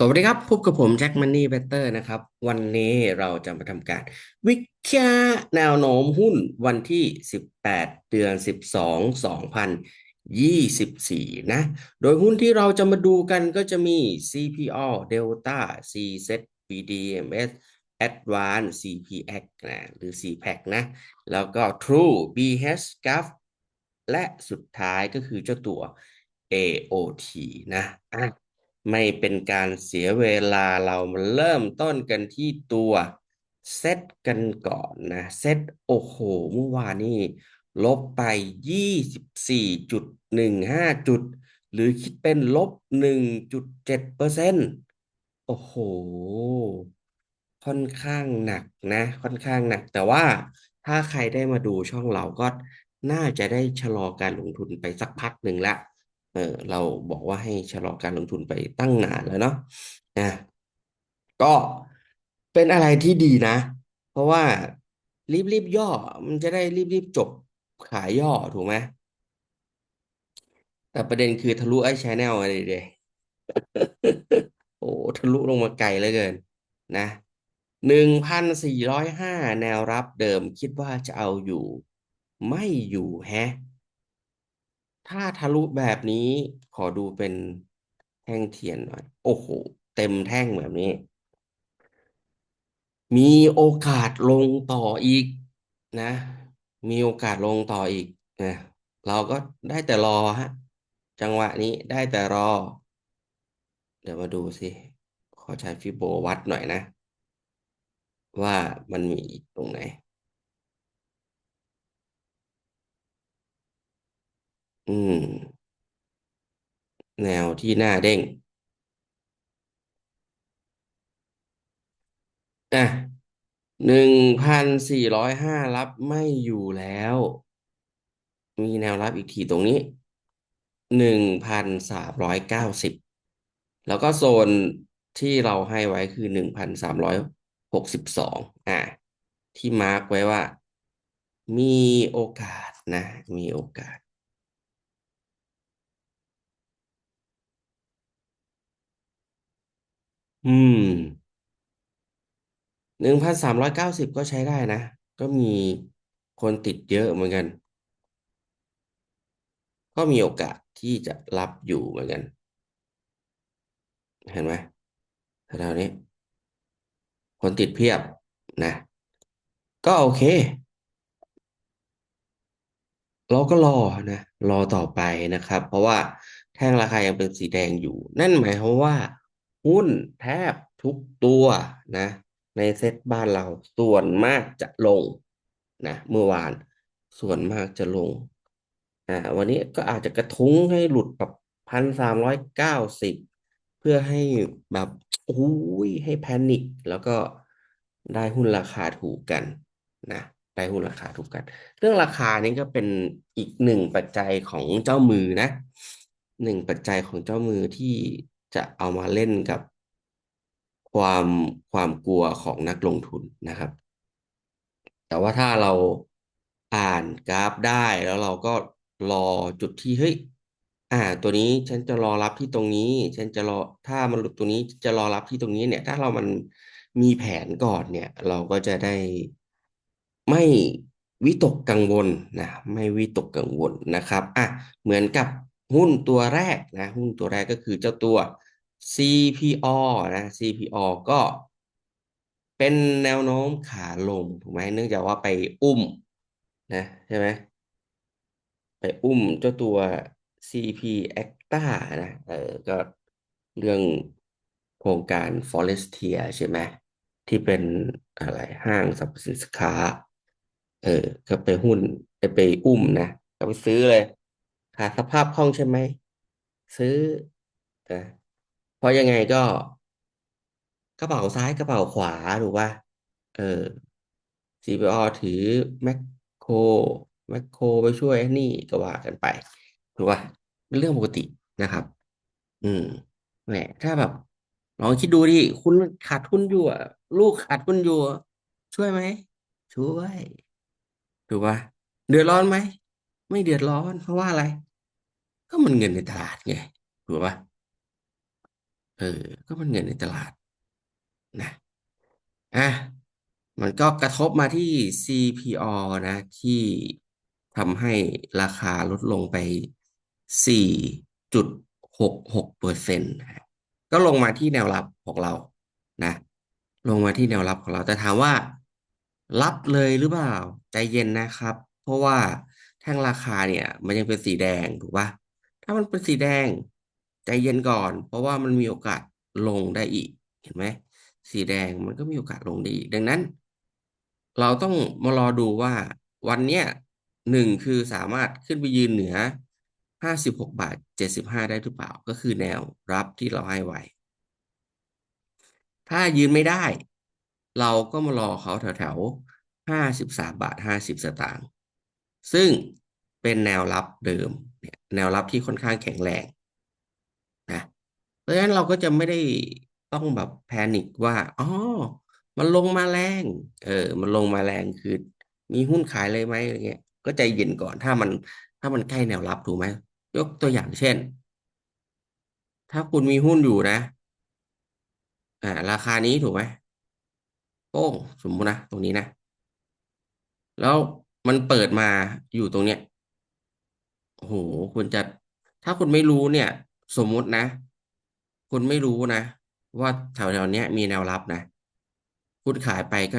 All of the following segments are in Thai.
สวัสดีครับ พบกับผมแจ็คมันนี่เบเตอร์นะครับ วันนี้เราจะมาทำการ วิเคราะห์แนวโน้มหุ้นวันที่ 18 เดือน 12 2024 นะ โดยหุ้นที่เราจะมาดูกันก็จะมี CPO Delta CZ BDMs Advanced CPX นะหรือ CPAC นะ แล้วก็ True BH Gulf และสุดท้ายก็คือเจ้าตัว AOT นะอะ ไม่เป็นการเสียเวลาเรามาเริ่มต้นกันที่ตัวเซตกันก่อนนะ เซตโอ้โหเมื่อวานนี้ลบไปยี่สิบสี่จุดหนึ่งห้าจุด หรือคิดเป็นลบหนึ่งจุดเจ็ดเปอร์เซ็นต์โอ้โห ค่อนข้างหนักนะ ค่อนข้างหนัก แต่ว่าถ้าใครได้มาดูช่องเราก็น่าจะได้ชะลอการลงทุนไปสักพักหนึ่งละ เออเราบอกว่าให้ชะลอการลงทุนไปตั้งนานแล้วเนาะนะก็เป็นอะไรที่ดีนะ เพราะว่ารีบรีบย่อ มันจะได้รีบรีบจบขายย่อถูกไหมแต่ประเด็นคือทะลุไอ้ชแนลอะไรเดยโอ้ทะลุลงมาไกลเหลือเกิน นะหนึ่งพันสี่ร้อยห้าแนวรับเดิมคิดว่าจะเอาอยู่ ไม่อยู่แฮะ ถ้าทะลุแบบนี้ขอดูเป็นแท่งเทียนหน่อย โอ้โห เต็มแท่งแบบนี้ มีโอกาสลงต่ออีกนะ มีโอกาสลงต่ออีกนะเราก็ได้แต่รอฮะ จังหวะนี้ได้แต่รอ เดี๋ยวมาดูสิขอใช้ฟิโบวัดหน่อยนะ ว่ามันมีตรงไหน อืม แนวที่หน้าเด้งอะหนึ่งพันสี่ร้อยห้ารับไม่อยู่แล้ว มีแนวรับอีกทีตรงนี้หนึ่งพันสามร้อยเก้าสิบแล้วก็โซนที่เราให้ไว้คือหนึ่งพันสามร้อยหกสิบสองอะที่มาร์กไว้ว่า มีโอกาสนะ มีโอกาส อืม หนึ่งพันสามร้อยเก้าสิบก็ใช้ได้นะ ก็มีคนติดเยอะเหมือนกัน ก็มีโอกาสที่จะรับอยู่เหมือนกัน เห็นไหมแถวนี้ คนติดเพียบนะ ก็โอเค เราก็รอนะ รอต่อไปนะครับ เพราะว่าแท่งราคายังเป็นสีแดงอยู่ นั่นหมายความว่า หุ้นแทบทุกตัวนะ ในเซ็ตบ้านเราส่วนมากจะลงนะเมื่อวานส่วนมากจะลงอ่าวันนี้ก็อาจจะกระทุ้งให้หลุดแบบพันสามร้อยเก้าสิบเพื่อให้แบบโอ้ยให้แพนิคแล้วก็ได้หุ้นราคาถูกกันนะได้หุ้นราคาถูกกัน เรื่องราคานี้ก็เป็นอีกหนึ่งปัจจัยของเจ้ามือนะหนึ่งปัจจัยของเจ้ามือที่ จะเอามาเล่นกับความความกลัวของนักลงทุนนะครับ แต่ว่าถ้าเราอ่านกราฟได้แล้วเราก็รอจุดที่เฮ้ยอ่า ตัวนี้ฉันจะรอรับที่ตรงนี้ ฉันจะรอถ้ามันหลุดตรงนี้จะรอรับที่ตรงนี้เนี่ย ถ้าเรามันมีแผนก่อนเนี่ย เราก็จะได้ไม่วิตกกังวลนะไม่วิตกกังวลนะครับอะเหมือนกับ หุ้นตัวแรกนะหุ้นตัวแรกก็คือเจ้าตัว CPO นะ CPO ก็เป็นแนวโน้มขาลงถูกไหมเนื่องจากว่าไปอุ้มนะใช่ไหมไปอุ้มเจ้าตัว CP Acta นะเออก็เรื่องโครงการ Forestier ใช่ไหมที่เป็นอะไรห้างสรรพสินค้า เออก็ไปหุ้นไปไปอุ้มนะก็ไปซื้อเลย ขาดสภาพคล่องใช่ไหม ซื้อนะเพราะยังไงก็ กระเป๋าซ้ายกระเป๋าขวาถูกป่ะเออ CPO ถือแมคโครแมคโครไปช่วยนี่ก็ว่ากันไปถูกป่ะเป็นเรื่องปกตินะครับ อืมแหมถ้าแบบลองคิดดูดิคุณขาดทุนอยู่อะลูกขาดทุนอยู่ ช่วยไหมช่วยถูกป่ะเดือดร้อนไหม ไม่เดือดร้อน เพราะว่าอะไร ก็มันเงินในตลาดไงถูกป่ะเออ ก็มันเงินในตลาดนะอะมันก็กระทบมาที่ CPO นะ ที่ทำให้ราคาลดลงไป 4.66เปอร์เซ็นต์ก็ลงมาที่แนวรับของเรา นะ ลงมาที่แนวรับของเรา แต่ถามว่า รับเลยหรือเปล่า ใจเย็นนะครับ เพราะว่าแท่งราคาเนี่ย มันยังเป็นสีแดง ถูกป่ะ ถ้ามันเป็นสีแดงใจเย็นก่อน เพราะว่ามันมีโอกาสลงได้อีก เห็นไหมสีแดงมันก็มีโอกาสลงได้อีก ดังนั้น เราต้องมารอดูว่าวันเนี้ยหนึ่งคือสามารถขึ้นไปยืนเหนือห้าสิบหกบาทเจ็ดสิบห้าได้หรือเปล่า ก็คือแนวรับที่เราให้ไว้ ถ้ายืนไม่ได้ เราก็มารอเขาแถวแถวห้าสิบสามบาทห้าสิบสตางค์ ซึ่งเป็นแนวรับเดิม แนวรับที่ค่อนข้างแข็งแรงนะเพราะฉะนั้นเราก็จะไม่ได้ต้องแบบแพนิคว่าอ๋อมันลงมาแรง เออ มันลงมาแรงคือ มีหุ้นขายเลยไหมอะไรเงี้ย ก็ใจเย็นก่อนถ้ามัน ถ้ามันใกล้แนวรับถูกไหมยกตัวอย่างเช่น ถ้าคุณมีหุ้นอยู่นะ อ่า ราคานี้ถูกไหมโป้งสมมุตินะตรงนี้นะ แล้วมันเปิดมาอยู่ตรงเนี้ย โอ้โหคุณจะถ้าคุณไม่รู้เนี่ย สมมุตินะ คุณไม่รู้นะ ว่าแถวๆเนี้ยมีแนวรับนะคุณขายไปก็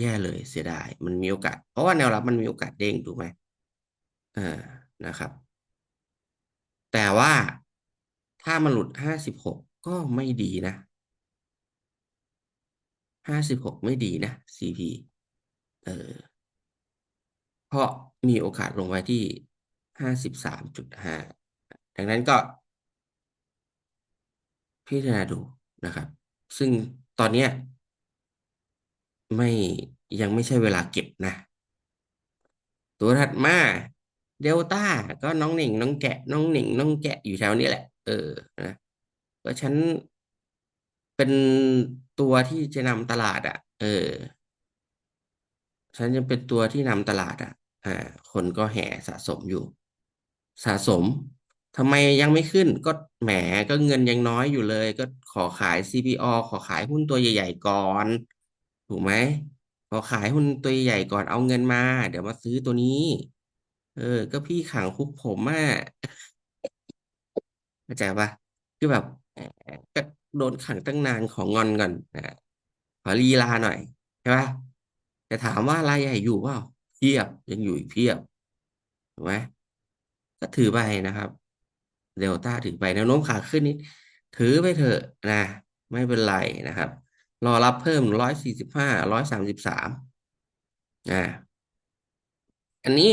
แย่เลยเสียดาย มันมีโอกาส เพราะว่าแนวรับมันมีโอกาสเด้งถูกไหมอ่านะครับ แต่ว่าถ้ามันหลุดห้าสิบหกก็ไม่ดีนะห้าสิบหกไม่ดีนะ CP เออเพราะมีโอกาสลงไว้ที่ ห้าสิบสามจุดห้าดังนั้นก็ พิจารณาดูนะครับ ซึ่งตอนนี้ไม่ยังไม่ใช่เวลาเก็บนะ ตัวถัดมาเดลต้าก็น้องหนิงน้องแกะ น้องหนิงน้องแกะอยู่แถวนี้แหละ เออนะก็ฉันเป็นตัวที่จะนำตลาดอะ เออ ฉันยังเป็นตัวที่นำตลาดอะอ่าคนก็แห่สะสมอยู่ สะสมทำไมยังไม่ขึ้นก็แหมก็เงินยังน้อยอยู่เลย ก็ขอขาย CPO ขอขายหุ้นตัวใหญ่ ๆ ก่อน ถูกไหมขอขายหุ้นตัวใหญ่ก่อนเอาเงินมา เดี๋ยวมาซื้อตัวนี้ เออ ก็พี่ขังคุกผมอะเข้าใจปะคือแบบก็โดนขังตั้งนานของงอนก่อนนะขอลีลาหน่อยใช่ปะแต่ถามว่ารายใหญ่อยู่เปล่าเพียบยังอยู่อีกเพียบถูกไหม ก็ถือไปนะครับเดลต้าถือไปแนวโน้มขาขึ้นนี้ถือไปเถอะนะ ไม่เป็นไรนะครับ รอรับเพิ่มร้อยสี่สิบห้าร้อยสามสิบสามอ่าอันนี้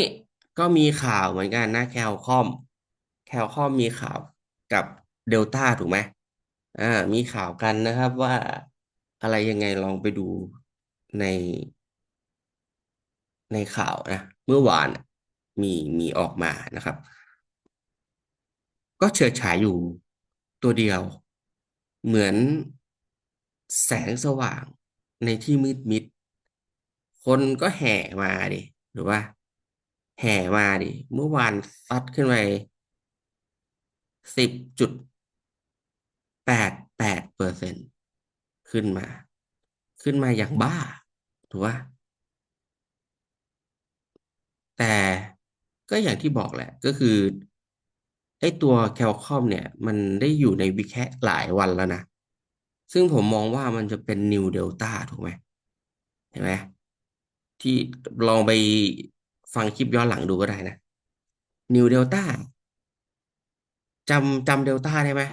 ก็มีข่าวเหมือนกันนะแคลคอม แคลคอมมีข่าวกับเดลต้าถูกไหมอ่า มีข่าวกันนะครับว่าอะไรยังไงลองไปดูใน ในข่าวนะ เมื่อวานมีมีออกมานะครับ ก็เฉิดฉายอยู่ตัวเดียว เหมือนแสงสว่างในที่มืดมิด คนก็แห่มาดิหรือว่า แห่มาดิเมื่อวานซัดขึ้นไปสิบจุดแปดแปดเปอร์เซ็นต์ขึ้นมา ขึ้นมาอย่างบ้า ถูกป่ะแต่ก็อย่างที่บอกแหละ ก็คือ ไอ้ตัวแคลคอมเนี่ย มันได้อยู่ในวิแค่หลายวันแล้วนะ ซึ่งผมมองว่ามันจะเป็นนิวเดลต้าถูกไหมเห็นไหมที่ลองไปฟังคลิปย้อนหลังดูก็ได้นะนิวเดลต้าจำจำเดลต้าได้ไหม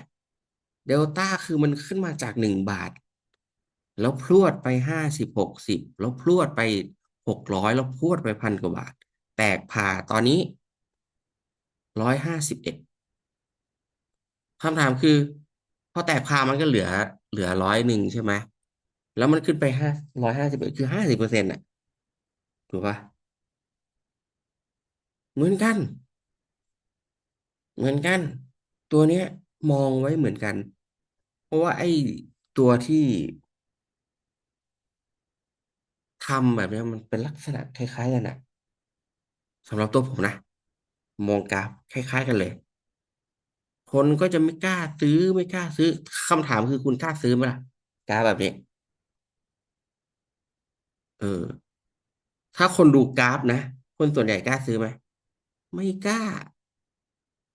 เดลต้าคือมันขึ้นมาจากหนึ่งบาท แล้วพรวดไปห้าสิบหกสิบแล้วพรวดไปหกร้อยแล้วพรวดไปพันกว่าบาท แตกผ่าตอนนี้ร้อยห้าสิบเอ็ด คำถามคือ พอแตกผ่ามันก็เหลือเหลือร้อยหนึ่งใช่ไหมแล้วมันขึ้นไปห้าร้อยห้าสิบเอ็ดคือห้าสิบเปอร์เซ็นต์อะถูกปะเหมือนกัน เหมือนกัน ตัวเนี้ย มองไว้เหมือนกัน เพราะว่าไอ้ตัวที่ทำแบบนี้มันเป็นลักษณะคล้ายๆกันนะสำหรับตัวผมนะ มองกราฟคล้าย ๆ กันเลย คนก็จะไม่กล้าซื้อไม่กล้าซื้อคำถามคือคุณกล้าซื้อไหมล่ะกล้าแบบนี้เออ ถ้าคนดูกราฟนะ คนส่วนใหญ่กล้าซื้อไหมไม่กล้า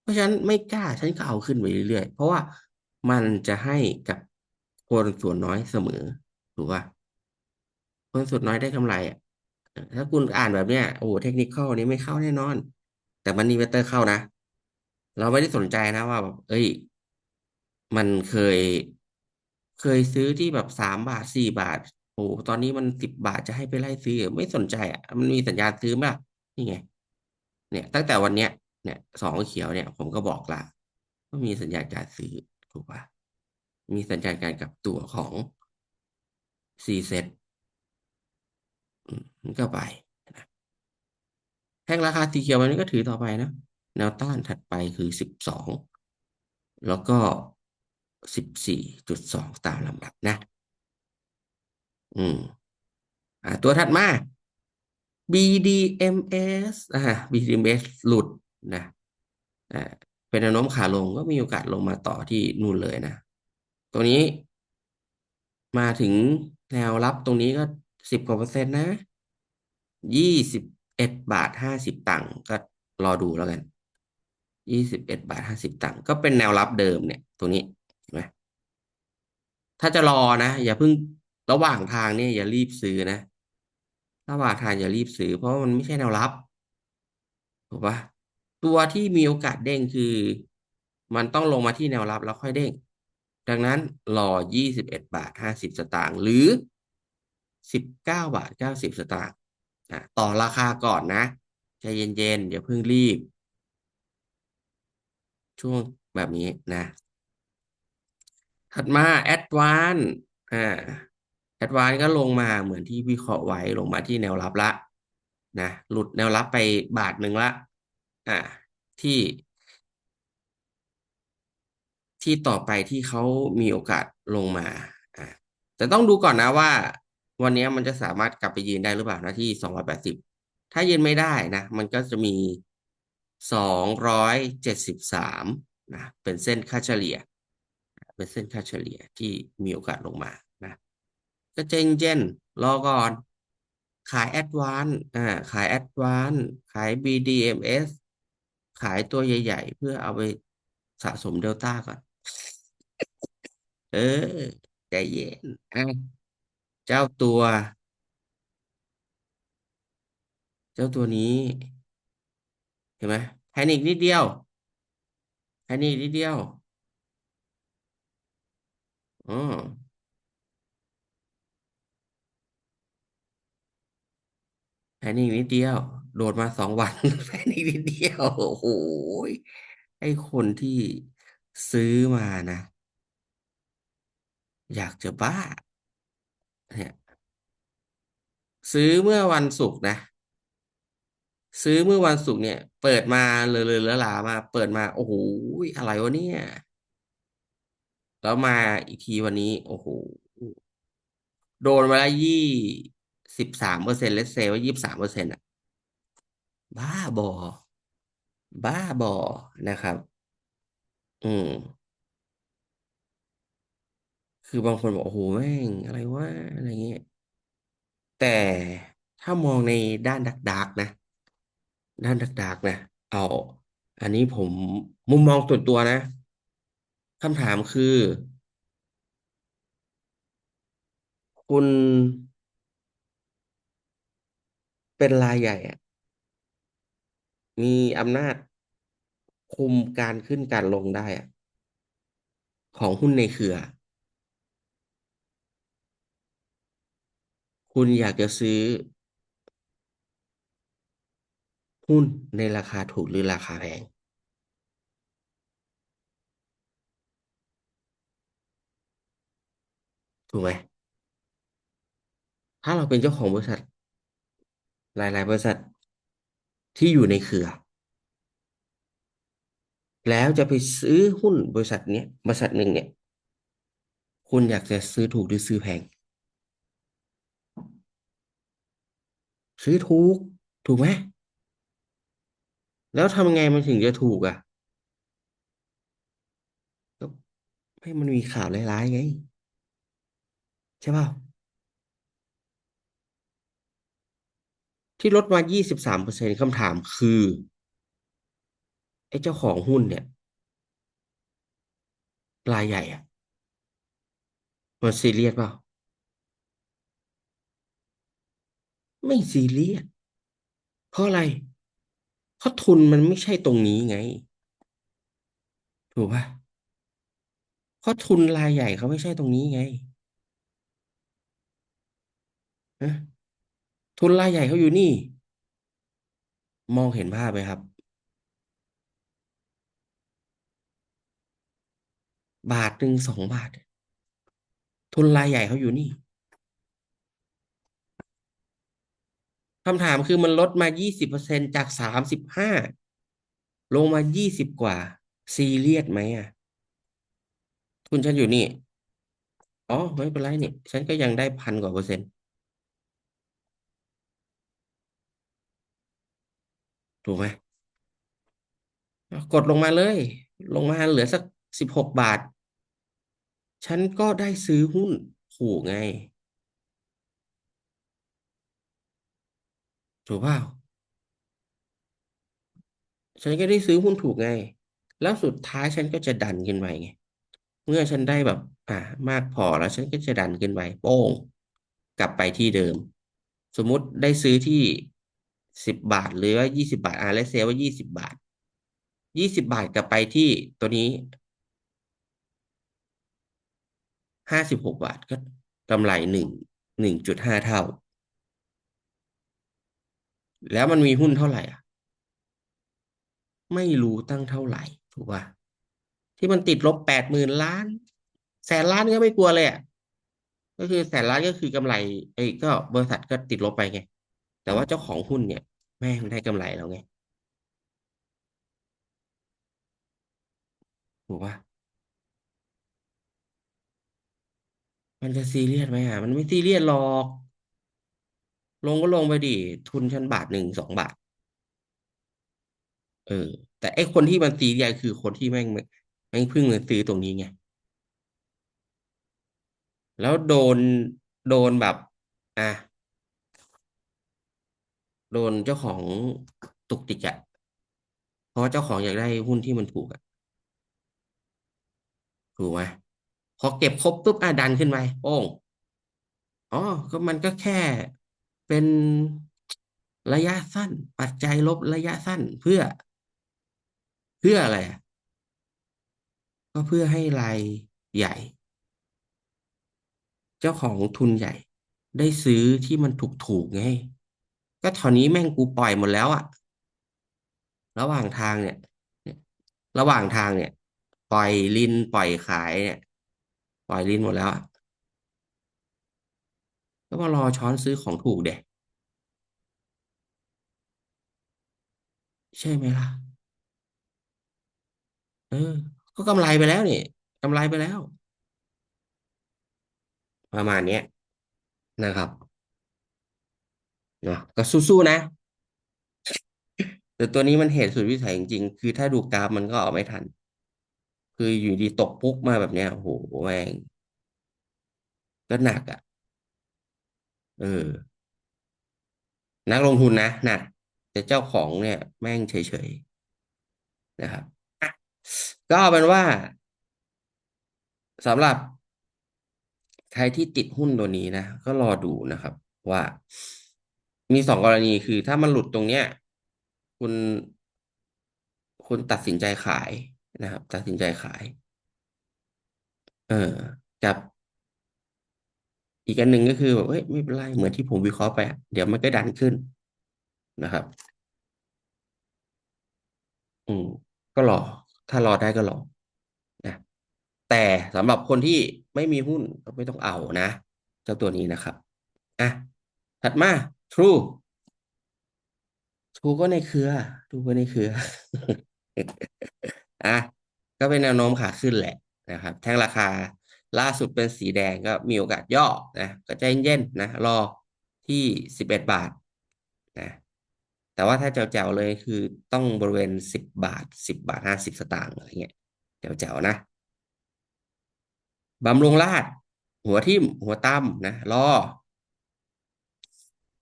เพราะฉะนั้นไม่กล้าฉันก็เอาขึ้นไปเรื่อยๆ เพราะว่ามันจะให้กับคนส่วนน้อยเสมอถูกป่ะคนส่วนน้อยได้กำไรอะถ้าคุณอ่านแบบเนี้ยโอ้เทคนิคอลนี้ไม่เข้าแน่นอน แต่มันนีเวเตอร์เข้านะ เราไม่ได้สนใจนะว่าแบบเอ้ย มันเคย เคยซื้อที่แบบสามบาทสี่บาท โอ้ตอนนี้มันสิบบาทจะให้ไปไล่ซื้อไม่สนใจอะ มันมีสัญญาณซื้อไหมล่ะนี่ไง เนี่ย ตั้งแต่วันเนี้ย เนี่ยสองเขียวเนี่ย ผมก็บอกละว่ามีสัญญาณการซื้อถูกป่ะมีสัญญาณการกลับตัวของซีเซ็ตมันก็ไปนะแท่งราคาสีเขียวมันก็ถือต่อไปนะ แนวต้านถัดไปคือสิบสองแล้วก็สิบสี่จุดสองตามลำดับนะ อืมอ่าตัวถัดมา BDMs อ่า BDMs หลุดนะอ่าเป็นแนวโน้มขาลงก็มีโอกาสลงมาต่อที่นู่นเลยนะ ตัวนี้ มาถึงแนวรับตรงนี้ก็สิบกว่าเปอร์เซ็นต์นะยี่สิบเอ็ดบาทห้าสิบตังค์ก็รอดูแล้วกัน ยี่สิบเอ็ดบาทห้าสิบตังค์ก็เป็นแนวรับเดิมเนี่ย ตัวนี้เห็นไหมถ้าจะรอนะ อย่าเพิ่งระหว่างทางเนี่ยอย่ารีบซื้อนะระหว่างทางอย่ารีบซื้อ เพราะมันไม่ใช่แนวรับถูกปะตัวที่มีโอกาสเด้งคือ มันต้องลงมาที่แนวรับแล้วค่อยเด้ง ดังนั้นรอยี่สิบเอ็ดบาทห้าสิบสตางค์หรือสิบเก้าบาทเก้าสิบสตางค์อะต่อราคาก่อนนะใจเย็นๆอย่าเพิ่งรีบ ช่วงแบบนี้นะ ถัดมาแอดวานอ่าแอดวานก็ลงมาเหมือนที่วิเคราะห์ไว้ลงมาที่แนวรับละนะหลุดแนวรับไปบาทหนึ่งละอ่าที่ ที่ต่อไปที่เขามีโอกาสลงมาอ่าแต่ต้องดูก่อนนะว่า วันนี้มันจะสามารถกลับไปยืนได้หรือเปล่านะที่สองร้อยแปดสิบถ้ายืนไม่ได้นะ มันก็จะมี สองร้อยเจ็ดสิบสามนะเป็นเส้นค่าเฉลี่ย เป็นเส้นค่าเฉลี่ยที่มีโอกาสลงมานะก็เจนเจนรอก่อน ขายแอดวานอ่าขายแอดวานขาย BDMs ขายตัวใหญ่ ๆ เพื่อเอาไปสะสมเดลต้าก่อน เออ ใจเย็นอะเจ้าตัว เจ้าตัวนี้ ห็นไหมแพนิคนิดเดียวแพนิคนิดเดียวอ๋อแพนิคนิดเดียว โดดมาสองวัน แพนิคนิดเดียว โอ้โหไอ้คนที่ซื้อมานะ อยากจะบ้า เนี่ย ซื้อเมื่อวันศุกร์นะ ซื้อเมื่อวันศุกร์เนี่ย เปิดมาเลยเลยละลามา เปิดมา โอ้โหอะไรวะเนี่ย แล้วมาอีกทีวันนี้ โอ้โหโดนมาแล้วยี่สิบสามเปอร์เซ็นต์เลสเซว่ายี่สิบสามเปอร์เซ็นต์อะ บ้าบอ บ้าบอนะครับ อืม คือบางคนบอกโอ้โหแม่งอะไรวะอะไรเงี้ยแต่ถ้ามองในด้านดักดักนะ ด้านดักๆนะเอา อันนี้ผมมุมมองส่วนตัวนะคำถามคือ คุณเป็นรายใหญ่อะมีอำนาจคุมการขึ้นการลงได้อะของหุ้นในเครือ คุณอยากจะซื้อ หุ้นในราคาถูกหรือราคาแพง ถูกไหม ถ้าเราเป็นเจ้าของบริษัท หลาย ๆ บริษัทที่อยู่ในเครือ แล้วจะไปซื้อหุ้นบริษัทเนี้ยบริษัทหนึ่งเนี่ย คุณอยากจะซื้อถูกหรือซื้อแพง ซื้อถูก ถูกไหม แล้วทำไงมันถึงจะถูกอะให้มันมีข่าวร้ายๆไง ใช่เปล่าที่ลดมายี่สิบสามเปอร์เซ็นต์คำถามคือ ไอ้เจ้าของหุ้นเนี่ยรายใหญ่อะมันซีเรียสเปล่า ไม่ซีเรียสเพราะอะไร เพราะทุนมันไม่ใช่ตรงนี้ไง ถูกป่ะเพราะทุนรายใหญ่เขาไม่ใช่ตรงนี้ไงนะทุนรายใหญ่เขาอยู่นี่ มองเห็นภาพไหมครับ บาทหนึ่งสองบาท ทุนรายใหญ่เขาอยู่นี่ คำถามคือมันลดมายี่สิบเปอร์เซ็นจากสามสิบห้าลงมายี่สิบกว่า ซีเรียสไหมอะทุนฉันอยู่นี่ อ๋อ ไม่เป็นไรนี่ ฉันก็ยังได้พันกว่าเปอร์เซ็นต์ ถูกไหม กดลงมาเลย ลงมาเหลือสักสิบหกบาท ฉันก็ได้ซื้อหุ้นถูกไง ถูกเปล่าฉันก็ได้ซื้อหุ้นถูกไง แล้วสุดท้ายฉันก็จะดันขึ้นไปไง เมื่อฉันได้แบบ อ่ามากพอแล้วฉันก็จะดันขึ้นไปโป้งกลับไปที่เดิม สมมุติได้ซื้อที่สิบบาทหรือว่ายี่สิบาทอ่าและเซลว่ายี่สิบบาทยี่สิบบาทกลับไปที่ตัวนี้ห้าสิบหกบาทก็กำไรหนึ่งหนึ่งจุดห้าเท่า แล้วมันมีหุ้นเท่าไหร่อะ ไม่รู้ตั้งเท่าไหร่ ถูกป่ะที่มันติดลบแปดหมื่นล้าน แสนล้านก็ไม่กลัวเลยอะก็คือแสนล้านก็คือกำไรไอ้ก็บริษัทก็ติดลบไปไง แต่ว่าเจ้าของหุ้นเนี่ย แม่งได้กำไรแล้วไงถูกป่ะมันจะซีเรียสไหมอะ มันไม่ซีเรียสหรอก ลงก็ลงไปดิทุนชั้นบาทหนึ่งสองบาท เออ แต่ไอ้คนที่มันซีเรียสคือคนที่แม่งแม่งพิ่งมาซื้อตรงนี้ไงแล้วโดนโดนแบบ อะโดนเจ้าของตุกติกอะเพราะว่าเจ้าของอยากได้หุ้นที่มันถูกอะถูกไหมพอเก็บครบปุ๊บอะดันขึ้นไปโป้งอ๋อก็มันก็แค่ เป็นระยะสั้น ปัจจัยลบระยะสั้นเพื่อ เพื่ออะไรก็เพื่อให้รายใหญ่ เจ้าของทุนใหญ่ ได้ซื้อที่มันถูกๆไง ก็ตอนนี้แม่งกูปล่อยหมดแล้วอะระหว่างทางเนี่ย ระหว่างทางเนี่ย ปล่อยลินปล่อยขายเนี่ย ปล่อยลินหมดแล้วอะ ก็มารอช้อนซื้อของถูกเด็ใช่ไหมล่ะ เออ ก็กำไรไปแล้วนี่กำไรไปแล้ว ประมาณเนี้ยนะครับนะก็สู้ๆนะ แต่ตัวนี้มันเหตุสุดวิสัยจริงๆ คือถ้าดูกราฟมันก็ออกไม่ทัน คืออยู่ดีตกปุ๊กมาแบบเนี้ยโอ้โหแม่งก็หนักอะ เออ นักลงทุนนะหนักแต่เจ้าของเนี่ย แม่งเฉยๆนะครับก็เอาเป็นว่าสำหรับ ใครที่ติดหุ้นตัวนี้นะ ก็รอดูนะครับ ว่า มีสองกรณีคือถ้ามันหลุดตรงเนี้ย คุณคุณตัดสินใจขายนะครับ ตัดสินใจขาย เออ กับ อีกอันหนึ่งก็คือแบบเฮ้ยไม่เป็นไรเหมือนที่ผมวิเคราะห์ไป เดี๋ยวมันก็ดันขึ้นนะครับ อืม ก็รอ ถ้ารอได้ก็รอนะแต่สำหรับคนที่ไม่มีหุ้นก็ไม่ต้องเอานะ เจ้าตัวนี้นะครับอะถัดมา True True ก็ในเครือ True ก็ในเครือ อะ ก็เป็นแนวโน้มขาขึ้นแหละนะครับ แท่งราคา ล่าสุดเป็นสีแดงก็มีโอกาสย่อนะก็ใจเย็นๆนะรอที่สิบเอ็ดบาทนะแต่ว่าถ้าแจ๋วๆเลยคือต้องบริเวณสิบบาทสิบบาทห้าสิบสตางค์อะไรเงี้ยแจ๋วๆนะบำรุงราษฎร์หัวทิ่มหัวต่ำนะรอ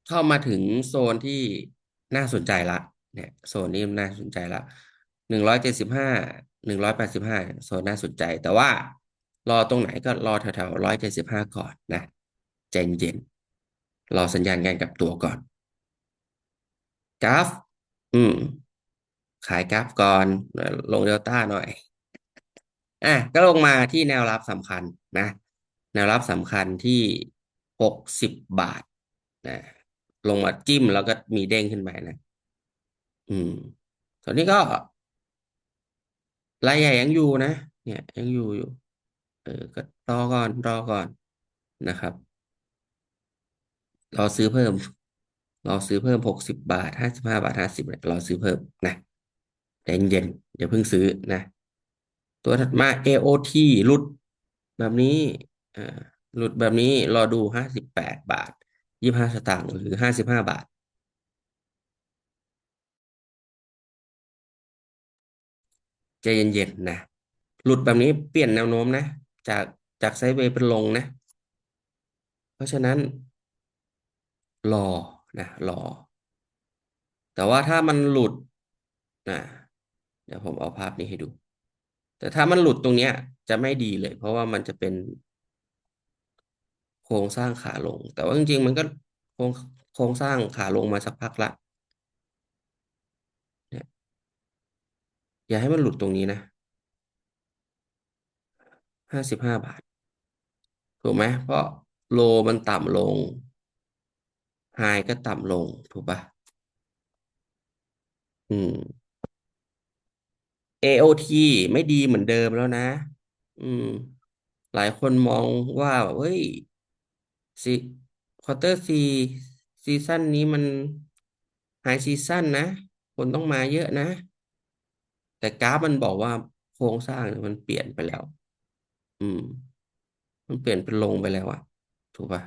เข้ามาถึงโซนที่น่าสนใจละเนี่ยโซนนี้น่าสนใจละหนึ่งร้อยเจ็ดสิบห้าหนึ่งร้อยแปดสิบห้าโซนน่าสนใจ แต่ว่า รอตรงไหนก็รอแถวๆร้อยเจ็ดสิบห้าก่อนนะใจเย็นรอสัญญาณการกลับตัวก่อน กราฟ อืม ขายกราฟก่อน ลงเดลต้าหน่อย อะ ก็ลงมาที่แนวรับสำคัญนะ แนวรับสำคัญที่หกสิบบาทนะลงมาจิ้มแล้วก็มีเด้งขึ้นไปนะ อืมตอนนี้ก็รายใหญ่ยังอยู่นะ เนี่ย ยังอยู่อยู่ ออก็รอก่อนรอก่อนนะครับ รอซื้อเพิ่ม รอซื้อเพิ่มหกสิบบาทห้าสิบห้าบาทห้าสิบรอซื้อเพิ่มนะใจเย็นๆอย่าเพิ่งซื้อนะ ตัวถัดมา AOT หลุดแบบนี้อ่าหลุดแบบนี้รอดูห้าสิบแปดบาทยี่ห้าสตางค์หรือห้าสิบห้าบาท ใจเย็นๆนะ หลุดแบบนี้เปลี่ยนแนวโน้มนะ จากจากไซด์เวย์เป็นลงนะ เพราะฉะนั้นรอนะรอ แต่ว่าถ้ามันหลุดนะเดี๋ยวผมเอาภาพนี้ให้ดู แต่ถ้ามันหลุดตรงเนี้ย จะไม่ดีเลย เพราะว่ามันจะเป็น โครงสร้างขาลง แต่ว่าจริงๆ มันก็โครงโครงสร้างขาลงมาสักพักละเนี่ยอย่าให้มันหลุดตรงนี้นะ ห้าสิบห้าบาท ถูกไหมเพราะโลมันต่ำลงไฮก็ต่ำลง ถูกปะอืม AOT ไม่ดีเหมือนเดิมแล้วนะ อืม หลายคนมองว่าเฮ้ยซีควอเตอร์ซีซีซั่นนี้มันไฮซีซั่นนะ คนต้องมาเยอะนะ แต่กราฟมันบอกว่าโครงสร้างเนี่ยมันเปลี่ยนไปแล้ว อืม มันเปลี่ยนเป็นลงไปแล้วอะถูกปะ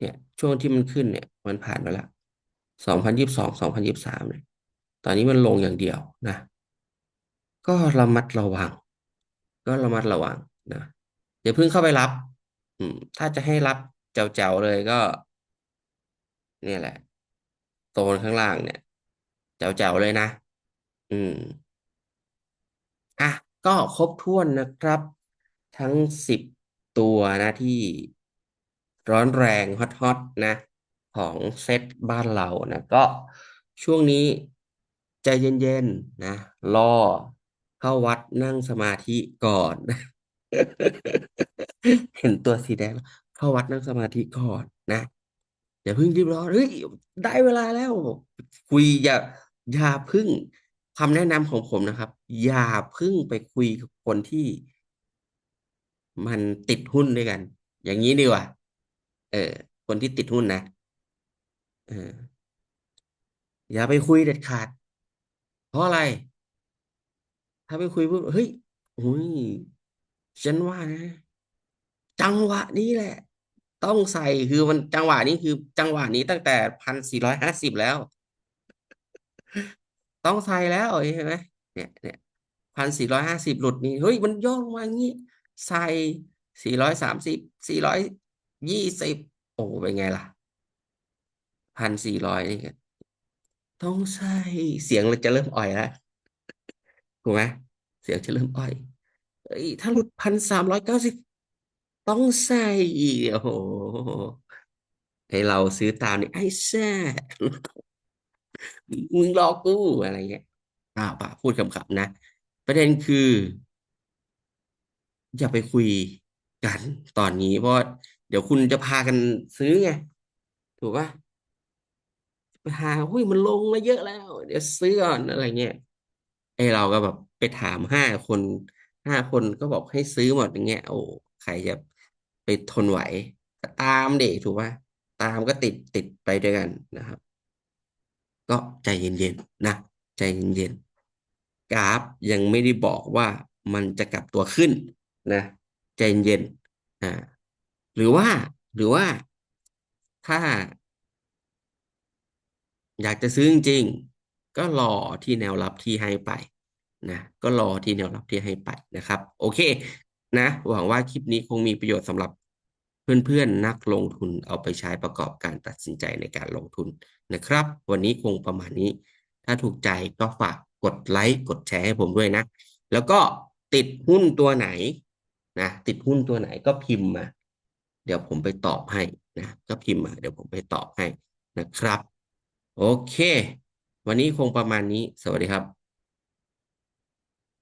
เนี่ย ช่วงที่มันขึ้นเนี่ย มันผ่านไปละสองพันยิบสองสองพันยิบสามเนี่ย ตอนนี้มันลงอย่างเดียวนะ ก็ระมัดระวัง ก็ระมัดระวังนะอย่าเพิ่งเข้าไปรับ อืม ถ้าจะให้รับเจ๋วๆเลยก็ เนี่ยแหละโซนข้างล่างเนี่ยเจ๋วๆเลยนะ อืม อะ ก็ครบถ้วนนะครับ ทั้งสิบตัวนะที่ร้อนแรงฮอตๆนะ ของเซตบ้านเรานะก็ช่วงนี้ใจเย็นๆนะรอเข้าวัดนั่งสมาธิก่อน เห็นตัวสีแดงเข้าวัดนั่งสมาธิก่อนนะอย่าเพิ่งรีบร้อนเฮ้ยได้เวลาแล้ว คุยอย่าอย่าเพึ่งคำแนะนำของผมนะครับ อย่าเพึ่งไปคุยกับคนที่ มันติดหุ้นด้วยกัน อย่างนี้ดีกว่า เออ คนที่ติดหุ้นนะเอออย่าไปคุยเด็ดขาด เพราะอะไร ถ้าไปคุยปุ๊บเฮ้ยอุ้ยฉันว่านะ จังหวะนี้แหละ ต้องใส่คือมันจังหวะนี้คือ จังหวะนี้ตั้งแต่พันสี่ร้อยห้าสิบแล้ว ต้องใส่แล้วเห็นไหมเนี่ยเนี่ยพันสี่ร้อยห้าสิบหลุดนี่เฮ้ยมันย่อลงมาอย่างนี้ ใส่สี่ร้อยสามสิบสี่ร้อยยี่สิบโอ้เป็นไงล่ะพันสี่ร้อยนี่ต้องใส่เสียงเราจะเริ่มอ่อยแล้วถูกไหมเสียงจะเริ่มอ่อยเอ้ยถ้าหลุดพันสามร้อยเก้าสิบต้องใส่โอ้โหให้เราซื้อตามนี่ไอ้แซ่มึงรอกูอะไรเงี้ยอ้าวป่ะพูดขำๆนะ ประเด็นคือ อย่าไปคุยกันตอนนี้เพราะเดี๋ยวคุณจะพากันซื้อไง ถูกปะไปหาหุ้ยมันลงมาเยอะแล้ว เดี๋ยวซื้อก่อนอะไรเงี้ยไอเราก็แบบไปถามห้าคนห้าคนก็บอกให้ซื้อหมดอย่างเงี้ยโอ้ใครจะไปทนไหวก็ตามเด็กถูกปะตามก็ติดติดไปด้วยกันนะครับ ก็ใจเย็นๆนะใจเย็นๆกราฟยังไม่ได้บอกว่ามันจะกลับตัวขึ้น นะใจเย็นอ่าหรือว่าหรือว่าถ้า อยากจะซื้อจริงๆก็รอที่แนวรับที่ให้ไปนะก็รอที่แนวรับที่ให้ไปนะครับ โอเคนะ หวังว่าคลิปนี้คงมีประโยชน์สำหรับเพื่อนๆนักลงทุนเอาไปใช้ประกอบการตัดสินใจในการลงทุนนะครับ วันนี้คงประมาณนี้ ถ้าถูกใจก็ฝากกดไลค์กดแชร์ให้ผมด้วยนะ แล้วก็ติดหุ้นตัวไหน นะติดหุ้นตัวไหนก็พิมพ์มา เดี๋ยวผมไปตอบให้นะก็พิมพ์มา เดี๋ยวผมไปตอบให้นะครับ โอเค วันนี้คงประมาณนี้สวัสดีครับ